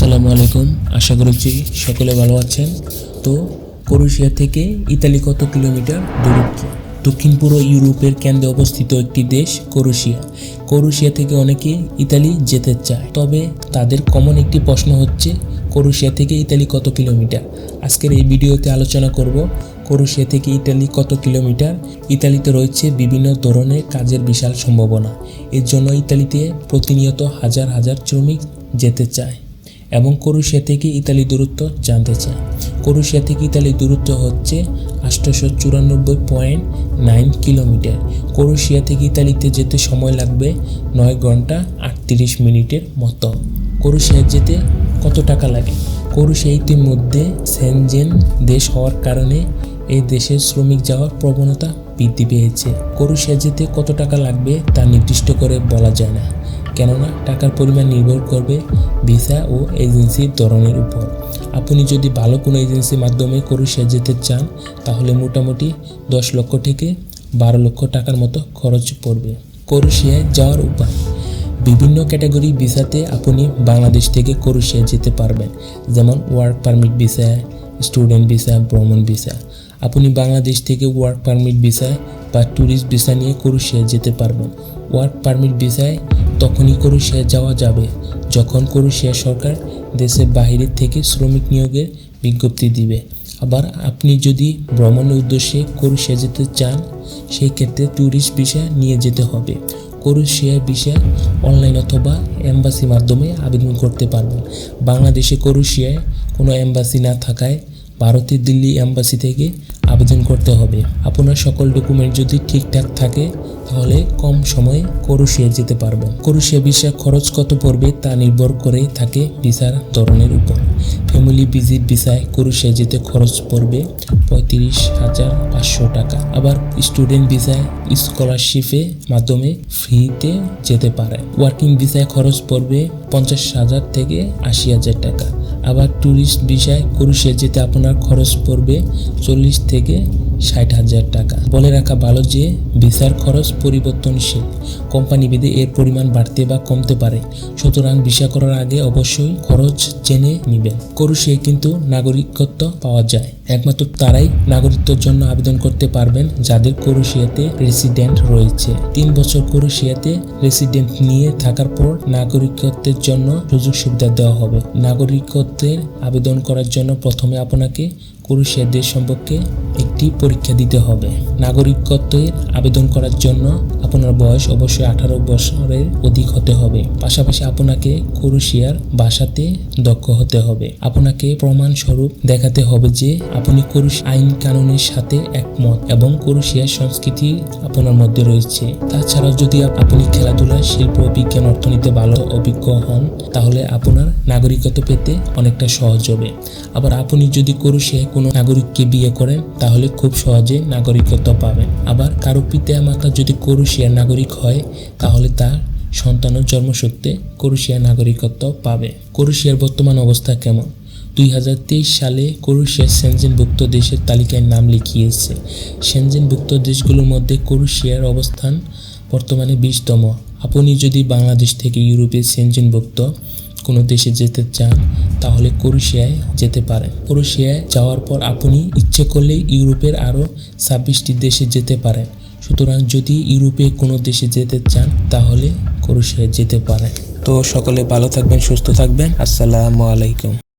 আসসালামু আলাইকুম। আশা করছি সকলে ভালো আছেন। তো ক্রোয়েশিয়া থেকে ইতালি কত কিলোমিটার দূরত্ব? দক্ষিণ পূর্ব ইউরোপের কেন্দ্রে অবস্থিত একটি দেশ ক্রোয়েশিয়া। ক্রোয়েশিয়া থেকে অনেকে ইতালি যেতে চায়। তবে তাদের কমন একটি প্রশ্ন হচ্ছে, ক্রোয়েশিয়া থেকে ইতালি কত কিলোমিটার? আজকের এই ভিডিওতে আলোচনা করব, ক্রোয়েশিয়া থেকে ইতালি কত কিলোমিটার? ইতালিতে রয়েছে বিভিন্ন ধরনের কাজের বিশাল সম্ভাবনা। এর জন্য ইতালিতে প্রতিনিয়ত হাজার হাজার শ্রমিক যেতে চায়। এবং ক্রোশিয়া থেকে ইতালি দূরত্ব জানতে চায়। ক্রোশিয়া থেকে ইতালি দূরত্ব হচ্ছে আষ্টশো চুরানব্বই পয়েন্ট নাইন কিলোমিটার। ক্রোশিয়া থেকে ইতালিতে যেতে সময় লাগবে নয় ঘণ্টা আটত্রিশ মিনিটের মতো। ক্রোশিয়া যেতে কত টাকা লাগে? ক্রোশিয়া ইতিমধ্যে সেনজেন দেশ হওয়ার কারণে এই দেশে শ্রমিক যাওয়ার প্রবণতা বৃদ্ধি পেয়েছে। ক্রোয়েশিয়া যেতে কত টাকা লাগবে তা নির্দিষ্ট করে বলা যায় না, কেননা টাকার পরিমাণ নির্ভর করবে ভিসা ও এজেন্সির ধরনের উপর। আপনি যদি ভালো কোনো এজেন্সির মাধ্যমে ক্রোয়েশিয়া যেতে চান, তাহলে মোটামুটি দশ লক্ষ থেকে বারো লক্ষ টাকার মতো খরচ পড়বে। ক্রোয়েশিয়ায় যাওয়ার উপায়। বিভিন্ন ক্যাটাগরি ভিসাতে আপনি বাংলাদেশ থেকে ক্রোয়েশিয়া যেতে পারবেন, যেমন work permit visa, student visa, ভ্রমণ ভিসা। আপনি বাংলাদেশ থেকে ওয়ার্ক পারমিট ভিসা বা ট্যুরিস্ট ভিসা নিয়ে ক্রোয়েশিয়া যেতে পারবেন। ওয়ার্ক পারমিট ভিসায় তখনই ক্রোয়েশিয়া যাওয়া যাবে, যখন ক্রোয়েশিয়া সরকার দেশের বাইরে থেকে শ্রমিক নিয়োগের বিজ্ঞপ্তি দিবে। আবার আপনি যদি ভ্রমণের উদ্দেশ্যে ক্রোয়েশিয়া যেতে চান সেই ক্ষেত্রে ট্যুরিস্ট ভিসা নিয়ে যেতে হবে। ক্রোয়েশিয়া ভিসা অনলাইন অথবা এম্বাসি মাধ্যমে আবেদন করতে পারবেন। বাংলাদেশে ক্রোয়েশিয়ায় কোনো এম্বাসি না থাকায় ভারতের দিল্লি এম্বাসি থেকে আবেদন করতে হবে। আপনার সকল ডকুমেন্ট যদি ঠিকঠাক থাকে, তাহলে কম সময়ে করুশিয়া যেতে পারবেন করুশিয়া ভিসা খরচ কত পড়বে তা নির্ভর করে থাকে ভিসার ধরনের উপর। ফ্যামিলি ভিজিট ভিসায় ক্রোয়েশিয়া যেতে খরচ পড়বে পঁয়ত্রিশ হাজার পাঁচশো টাকা। আবার স্টুডেন্ট ভিসায় স্কলারশিপের মাধ্যমে ফ্রিতে যেতে পারে। ওয়ার্কিং ভিসায় খরচ পড়বে পঞ্চাশ হাজার থেকে আশি হাজার টাকা। আবার ট্যুরিস্ট ভিসায় ক্রুশে যেতে আপনার খরচ পড়বে চল্লিশ থেকে ষাট হাজার টাকা। বলে রাখা ভালো যে, ভিসার খরচ পরিবর্তনশীল। কোম্পানি ভেদে এর পরিমাণ বাড়তে বা কমতে পারে। সুতরাং ভিসা করার আগে অবশ্যই খরচ জেনে নিবেন। ক্রুশে কিন্তু নাগরিকত্ব পাওয়া যায়। একমাত্র তারাই নাগরিকত্বের জন্য আবেদন করতে পারবেন যাদের ক্রোয়েশিয়াতে রেসিডেন্ট রয়েছে। তিন বছর ক্রোয়েশিয়াতে রেসিডেন্ট নিয়ে থাকার পর নাগরিকত্বের জন্য সুযোগ সুবিধা দেওয়া হবে। নাগরিকত্বের আবেদন করার জন্য প্রথমে আপনাকে ক্রোয়েশিয়া দেশ সম্পর্কে একটি পরীক্ষা দিতে হবে। নাগরিকত্বের আবেদন করার জন্য আপনার বয়স অবশ্যই আঠারো বছরের অধিক হতে হবে। পাশাপাশি আপনাকে ক্রোয়েশিয়ার ভাষাতে দক্ষ হতে হবে। আপনাকে প্রমাণ স্বরূপ দেখাতে হবে যে আপনি ক্রোয়েশিয়া আইন কানুনের সাথে একমত এবং ক্রোয়েশিয়ার সংস্কৃতি আপনার মধ্যে রয়েছে। তাছাড়াও যদি আপনি খেলাধুলা, শিল্প, বিজ্ঞান অর্থনীতিতে ভালো অভিজ্ঞ হন, তাহলে আপনার নাগরিকত্ব পেতে অনেকটা সহজ হবে। আবার আপনি যদি ক্রোয়েশিয়ায় কোনো নাগরিককে বিয়ে করেন, তাহলে খুব সহজে নাগরিকত্ব পাবেন। আবার কারও পিতা মাতা যদি ক্রোয়েশিয়ার নাগরিক হয়, তাহলে তার সন্তানের জন্মসূত্রে ক্রোয়েশিয়ার নাগরিকত্ব পাবে। ক্রোয়েশিয়ার বর্তমান অবস্থা কেমন? দুই হাজার তেইশ সালে ক্রোয়েশিয়া সেনজেনভুক্ত দেশের তালিকায় নাম লিখিয়েছে। সেনজেনভুক্ত দেশগুলোর মধ্যে ক্রোয়েশিয়ার অবস্থান বর্তমানে বিশতম। আপনি যদি বাংলাদেশ থেকে ইউরোপের সেনজেনভুক্ত কোনো দেশে যেতে চান, তাহলে ক্রোয়েশিয়ায় যেতে পারেন। ক্রোয়েশিয়ায় যাওয়ার পর আপনি ইচ্ছে করলে ইউরোপের আরও ছাব্বিশটি দেশে যেতে পারেন। সুতরাং যদি ইউরোপে কোনো দেশে যেতে চান, তাহলে ক্রুশে যেতে পারেন। তো সকলে ভালো থাকবেন, সুস্থ থাকবেন। আসসালামু আলাইকুম।